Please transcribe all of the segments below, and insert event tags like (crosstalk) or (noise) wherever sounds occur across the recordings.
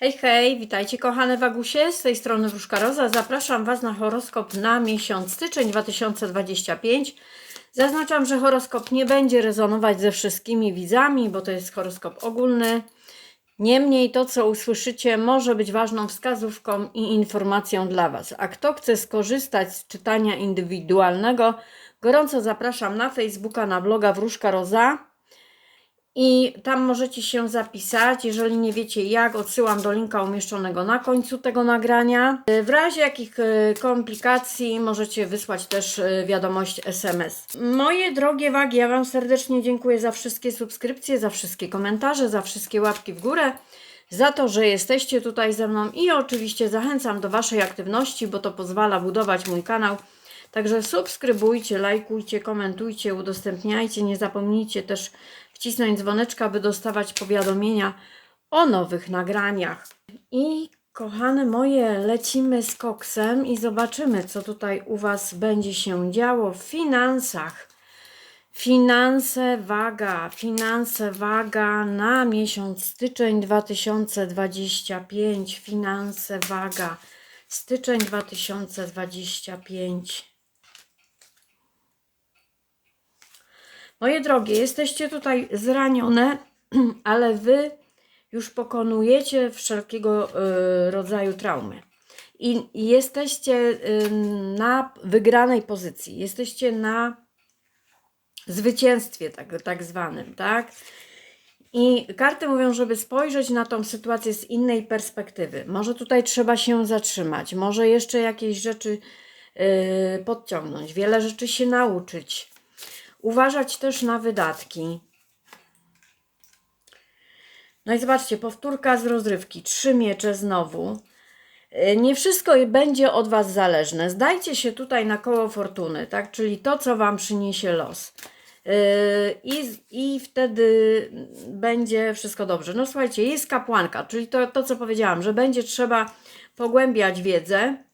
Hej, hej, witajcie kochane Wagusie, z tej strony Wróżka Roza. Zapraszam Was na horoskop na miesiąc styczeń 2025. Zaznaczam, że horoskop nie będzie rezonować ze wszystkimi widzami, bo to jest horoskop ogólny. Niemniej to, co usłyszycie, może być ważną wskazówką i informacją dla Was. A kto chce skorzystać z czytania indywidualnego, gorąco zapraszam na Facebooka, na bloga Wróżka Roza. I tam możecie się zapisać. Jeżeli nie wiecie jak, odsyłam do linka umieszczonego na końcu tego nagrania. W razie jakich e, komplikacji możecie wysłać też e, wiadomość SMS. Moje drogie wagi, ja Wam serdecznie dziękuję za wszystkie subskrypcje, za wszystkie komentarze, za wszystkie łapki w górę, za to, że jesteście tutaj ze mną i oczywiście zachęcam do Waszej aktywności, bo to pozwala budować mój kanał. Także subskrybujcie, lajkujcie, komentujcie, udostępniajcie. Nie zapomnijcie też wcisnąć dzwoneczka, by dostawać powiadomienia o nowych nagraniach. I kochane moje, lecimy z koksem i zobaczymy, co tutaj u Was będzie się działo w finansach. Finanse waga, finanse waga na miesiąc styczeń 2025. Finanse waga, styczeń 2025. Moje drogie, jesteście tutaj zranione, (clears throat) ale wy już pokonujecie wszelkiego y, rodzaju traumy. I jesteście na wygranej pozycji, jesteście na zwycięstwie tak, tak zwanym, tak? I karty mówią, żeby spojrzeć na tą sytuację z innej perspektywy. Może tutaj trzeba się zatrzymać, może jeszcze jakieś rzeczy yy, podciągnąć, wiele rzeczy się nauczyć. Uważać też na wydatki. No i zobaczcie, powtórka z rozrywki. Trzy miecze znowu. Yy, Nie wszystko będzie od Was zależne. Zdajcie się tutaj na koło fortuny, tak? Czyli to, co Wam przyniesie los. Yy, I, I wtedy będzie wszystko dobrze. No słuchajcie, jest kapłanka, czyli to, to co powiedziałam, że będzie trzeba pogłębiać wiedzę.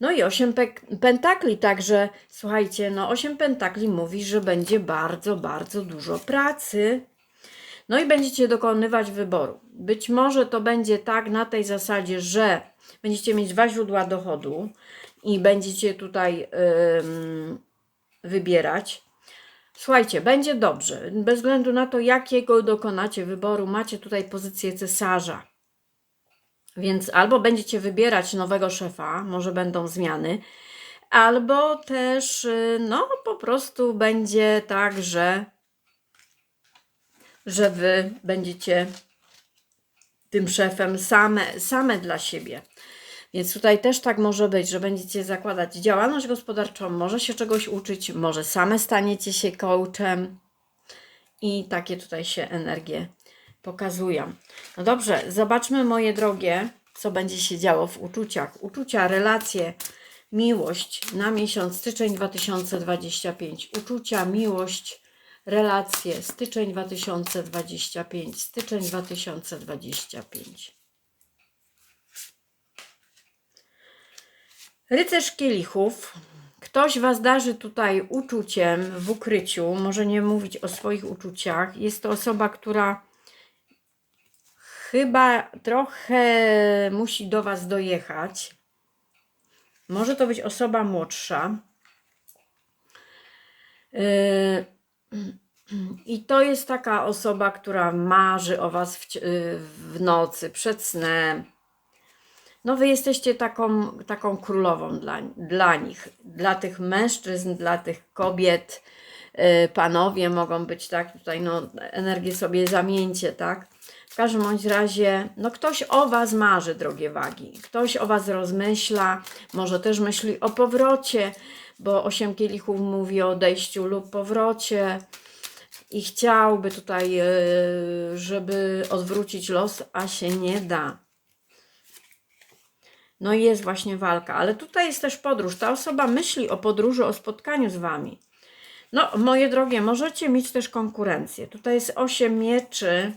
No i osiem pek- pentakli, także słuchajcie, no osiem pentakli mówi, że będzie bardzo, bardzo dużo pracy. No i będziecie dokonywać wyboru. Być może to będzie tak na tej zasadzie, że będziecie mieć dwa źródła dochodu i będziecie tutaj ym, wybierać. Słuchajcie, będzie dobrze. Bez względu na to, jakiego dokonacie wyboru, macie tutaj pozycję cesarza. Więc albo będziecie wybierać nowego szefa, może będą zmiany, albo też, y, no, po prostu będzie tak, że, że wy będziecie tym szefem same, same dla siebie. Więc tutaj też tak może być, że będziecie zakładać działalność gospodarczą, może się czegoś uczyć, może same staniecie się coachem i takie tutaj się energie pokazują. No dobrze, zobaczmy moje drogie, co będzie się działo w uczuciach. Uczucia, relacje, miłość na miesiąc styczeń 2025. Uczucia, miłość, relacje, styczeń 2025. Styczeń 2025. Rycerz kielichów. Ktoś Was darzy tutaj uczuciem w ukryciu, może nie mówić o swoich uczuciach. Jest to osoba, która chyba trochę musi do Was dojechać. Może to być osoba młodsza. Yy, (clears throat) I to jest taka osoba, która marzy o Was w, w nocy, przed snem. No, wy jesteście taką, taką królową dla, dla nich, dla tych mężczyzn, dla tych kobiet. Yy, Panowie mogą być, tak, tutaj no, energię sobie zamieńcie, tak. W każdym bądź razie, no ktoś o Was marzy, drogie wagi. Ktoś o Was rozmyśla, może też myśli o powrocie, bo osiem kielichów mówi o odejściu lub powrocie i chciałby tutaj, yy, żeby odwrócić los, a się nie da. No i jest właśnie walka, ale tutaj jest też podróż. Ta osoba myśli o podróży, o spotkaniu z Wami. No, moje drogie, możecie mieć też konkurencję. Tutaj jest osiem mieczy.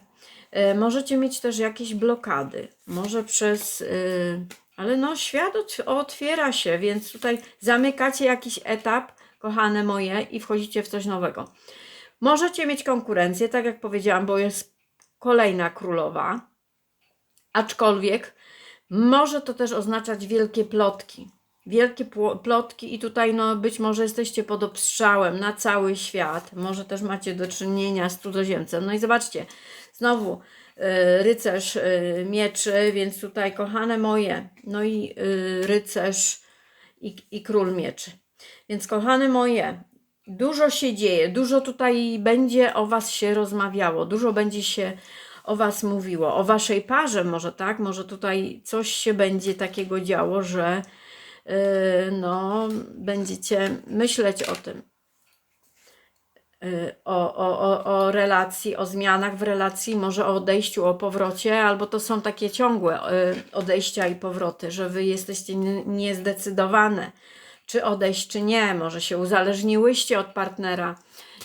E, Możecie mieć też jakieś blokady. Może przez. y, Ale no, świat otw- otwiera się, więc tutaj zamykacie jakiś etap, kochane moje, i wchodzicie w coś nowego. Możecie mieć konkurencję, tak jak powiedziałam, bo jest kolejna królowa. aczkolwiek może to też oznaczać wielkie plotki. Wielkie plotki i tutaj no być może jesteście pod obstrzałem na cały świat. Może też macie do czynienia z cudzoziemcem. No i zobaczcie, znowu y, rycerz y, mieczy, więc tutaj kochane moje, no i y, rycerz i, i król mieczy. Więc kochane moje, dużo się dzieje, dużo tutaj będzie o Was się rozmawiało, dużo będzie się o Was mówiło, o Waszej parze może tak, może tutaj coś się będzie takiego działo, że no, będziecie myśleć o tym. Yy, O, o, o, relacji, o zmianach w relacji, może o odejściu, o powrocie, albo to są takie ciągłe yy, odejścia i powroty, że wy jesteście nie- niezdecydowane, czy odejść, czy nie, może się uzależniłyście od partnera.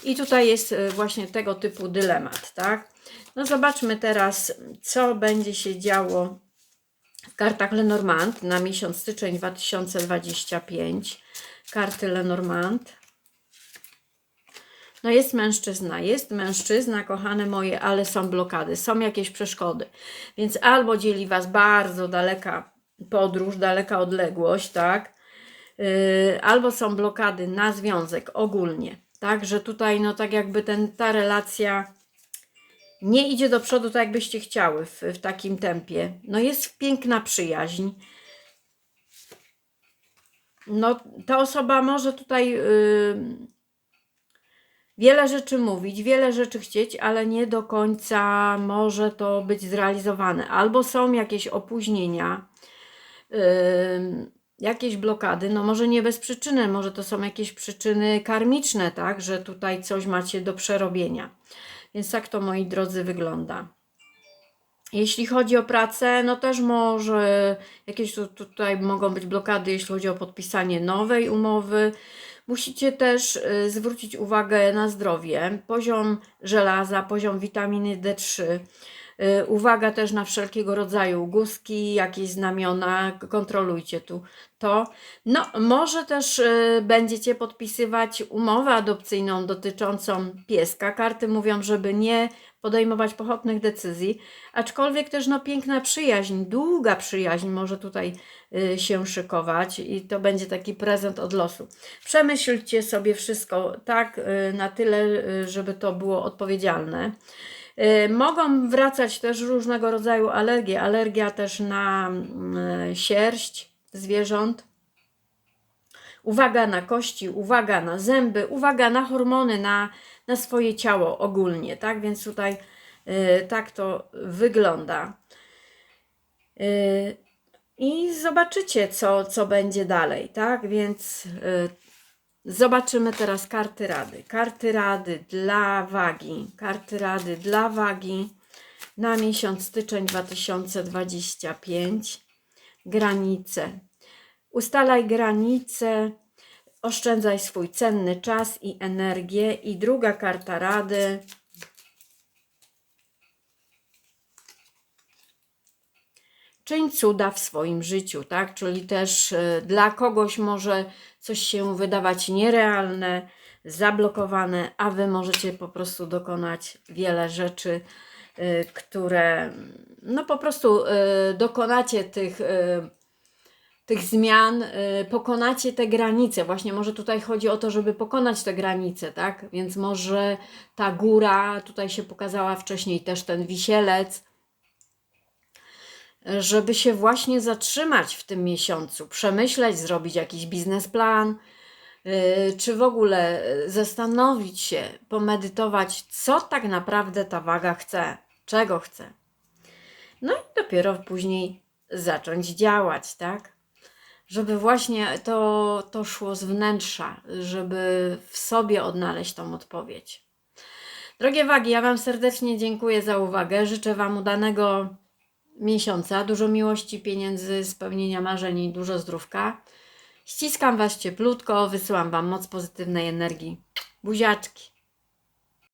I tutaj jest y, właśnie tego typu dylemat, tak? No zobaczmy teraz, co będzie się działo w kartach Lenormand na miesiąc styczeń 2025. Karty Lenormand. No jest mężczyzna, jest mężczyzna, kochane moje, ale są blokady, są jakieś przeszkody. Więc albo dzieli Was bardzo daleka podróż, daleka odległość, tak? Yy, albo są blokady na związek ogólnie, tak? Że tutaj, no tak jakby ten, ta relacja nie idzie do przodu tak, jakbyście chciały w, w takim tempie. No jest piękna przyjaźń. No ta osoba może tutaj yy, wiele rzeczy mówić, wiele rzeczy chcieć, ale nie do końca może to być zrealizowane. Albo są jakieś opóźnienia, yy, jakieś blokady, no może nie bez przyczyny, może to są jakieś przyczyny karmiczne, tak, że tutaj coś macie do przerobienia. Więc tak to, moi drodzy, wygląda. Jeśli chodzi o pracę, no też może jakieś tu, tutaj mogą być blokady, jeśli chodzi o podpisanie nowej umowy. Musicie też y, zwrócić uwagę na zdrowie, poziom żelaza, poziom witaminy D3. Y, Uwaga też na wszelkiego rodzaju guzki, jakieś znamiona, kontrolujcie tu to. No, może też y, będziecie podpisywać umowę adopcyjną dotyczącą pieska. Karty mówią, żeby nie podejmować pochopnych decyzji, aczkolwiek też no piękna przyjaźń, długa przyjaźń może tutaj y, się szykować i to będzie taki prezent od losu. Przemyślcie sobie wszystko tak y, na tyle, y, żeby to było odpowiedzialne. Y, Mogą wracać też różnego rodzaju alergie. Alergia też na mm, sierść zwierząt. Uwaga na kości, uwaga na zęby, uwaga na hormony, na, na swoje ciało ogólnie, tak? Więc tutaj y, tak to wygląda. Y, I zobaczycie, co, co będzie dalej, tak? Więc y, Zobaczymy teraz karty rady. Karty rady dla wagi. Karty rady dla wagi na miesiąc styczeń 2025. Granice. Ustalaj granice, oszczędzaj swój cenny czas i energię. I druga karta rady. Czyń cuda w swoim życiu, tak? Czyli też y, dla kogoś może coś się wydawać nierealne, zablokowane, a wy możecie po prostu dokonać wiele rzeczy, y, które no po prostu y, dokonacie tych, tych zmian, y, pokonacie te granice. Właśnie może tutaj chodzi o to, żeby pokonać te granice, tak? Więc może ta góra tutaj się pokazała wcześniej, też ten wisielec, żeby się właśnie zatrzymać w tym miesiącu, przemyśleć, zrobić jakiś biznesplan, yy, czy w ogóle yy, zastanowić się, pomedytować, co tak naprawdę ta waga chce, czego chce. No i dopiero później zacząć działać, tak? Żeby właśnie to, to szło z wnętrza, żeby w sobie odnaleźć tą odpowiedź. Drogie wagi, ja Wam serdecznie dziękuję za uwagę. Życzę Wam udanego miesiąca, dużo miłości, pieniędzy, spełnienia marzeń i dużo zdrówka. Ściskam Was cieplutko, wysyłam Wam moc pozytywnej energii. Buziaczki.